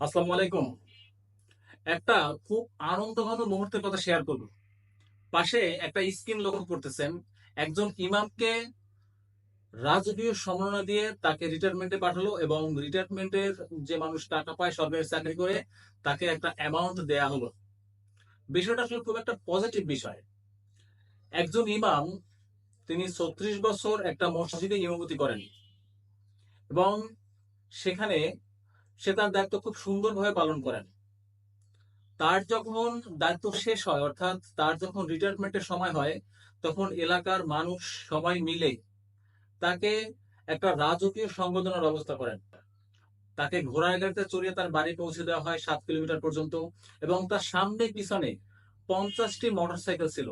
আসসালামু আলাইকুম। একটা খুব আনন্দঘন মুহূর্তের কথা শেয়ার করব। পাশে একটা স্ক্রিন লক্ষ্য করতেছেন, একজন ইমামকে রাজকীয় সম্মাননা দিয়ে তাকে রিটায়ারমেন্টে পাঠালো এবং রিটায়ারমেন্টের যে মানুষ টাকা পায়, সরকারি চাকরি করে, তাকে একটা অ্যামাউন্ট দেয়া হলো। বিষয়টা আসলে খুব একটা পজিটিভ বিষয়। একজন ইমাম, তিনি ছত্রিশ বছর একটা মসজিদে ইমামতি করেন এবং সেখানে সে তার দায়িত্ব খুব সুন্দরভাবে পালন করেন। তার যখন দায়িত্ব শেষ হয়, অর্থাৎ তার যখন রিটায়ারমেন্টের সময় হয়, তখন এলাকার মানুষ সবাই মিলে তাকে একটা রাজকীয় সংবর্ধনার ব্যবস্থা করেন। তাকে ঘোড়ার গাড়িতে চড়িয়ে তার বাড়ি পৌঁছে দেওয়া হয় সাত কিলোমিটার পর্যন্ত এবং তার সামনে পিছনে পঞ্চাশটি মোটরসাইকেল ছিল।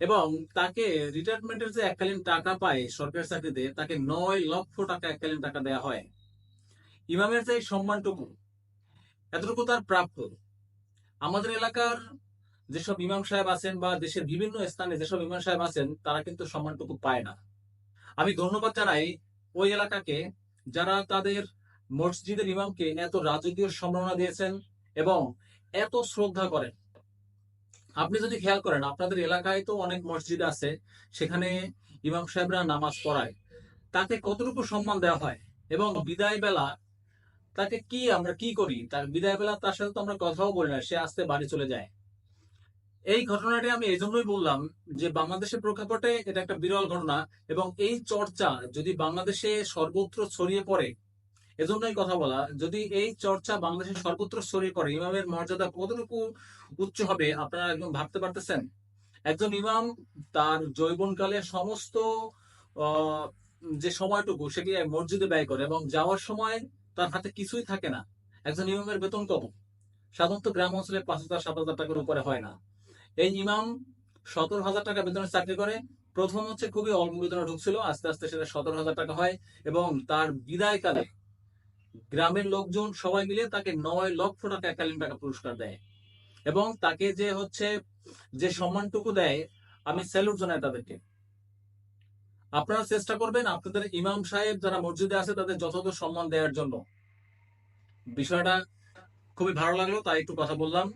এবং তাকে রিটায়ারমেন্টের যে এককালীন টাকা পায় সরকারি চাকরিতে, তাকে নয় লক্ষ টাকা এককালীন টাকা দেওয়া হয়। ইমামের যে সম্মানটুকু, এতটুকু তার প্রাপ্য। আমাদের এলাকার যেসব ইমাম সাহেব আছেন বা দেশের বিভিন্ন স্থানে যেসব ইমাম সাহেব আছেন, তারা কিন্তু সম্মানটুকু পায় না। আমি ধন্যবাদ জানাই ওই এলাকাকে যারা তাদের মসজিদের ইমামকে এত রাজকীয় সম্মাননা দিয়েছেন এবং এত শ্রদ্ধা করেন। আপনি যদি খেয়াল করেন, আপনাদের এলাকায় তো অনেক মসজিদ আছে, সেখানে ইমাম সাহেবরা নামাজ পড়ায়। তাকে কতটুকু সম্মান দেওয়া হয় এবং বিদায় বেলা তাকে কি আমরা কি করি? তার বিদায় বেলা তার সাথে তো আমরা কথাও বলি না, সে আসতে বাড়ি চলে যায়। এই ঘটনাটি আমি এই জন্যই বললাম যে বাংলাদেশের প্রেক্ষাপটে এটা একটা বিরল ঘটনা এবং এই চর্চা যদি বাংলাদেশে সর্বত্র ছড়িয়ে পড়ে, এজন্যই কথা বলা, যদি এই চর্চা বাংলাদেশের সর্বত্র ছড়িয়ে পড়ে, ইমামের মর্যাদা কতটুকু উচ্চ হবে আপনারা একদম ভাবতে পারতেছেন? একজন ইমাম তার যৌবনকালে সমস্ত যে সময়টুকু সেটি মসজিদে ব্যয় করে এবং যাওয়ার সময় তার হাতে কিছুই থাকে না। একজন ইমামের বেতন কত? সাধারণত গ্রাম অঞ্চলে পাঁচ হাজার, সাত হাজার টাকার উপরে হয় না। এই ইমাম সতেরো হাজার টাকা বেতনের চাকরি করে। প্রথম হচ্ছে খুবই অল্প বেতনে ঢুকছিল, আস্তে আস্তে সেটা সতেরো হাজার টাকা হয় এবং তার বিদায়কালে গ্রামের লোকজন সবাই মিলে তাকে নয় লক্ষ টাকা এককালীন টাকা পুরস্কার দেয় এবং তাকে যে হচ্ছে যে সম্মানটুকু দেয়, আমি স্যালুট জানাই তাদেরকে। আপনারা চেষ্টা করবেন আপনাদের ইমাম সাহেব যারা মসজিদে আছে তাদের যথাযথ সম্মান দেওয়ার জন্য। বিষয়টা খুবই ভালো লাগল, তাই একটু কথা বললাম।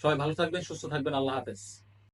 সবাই ভালো থাকবেন, সুস্থ থাকবেন, আল্লাহ হাফেজ।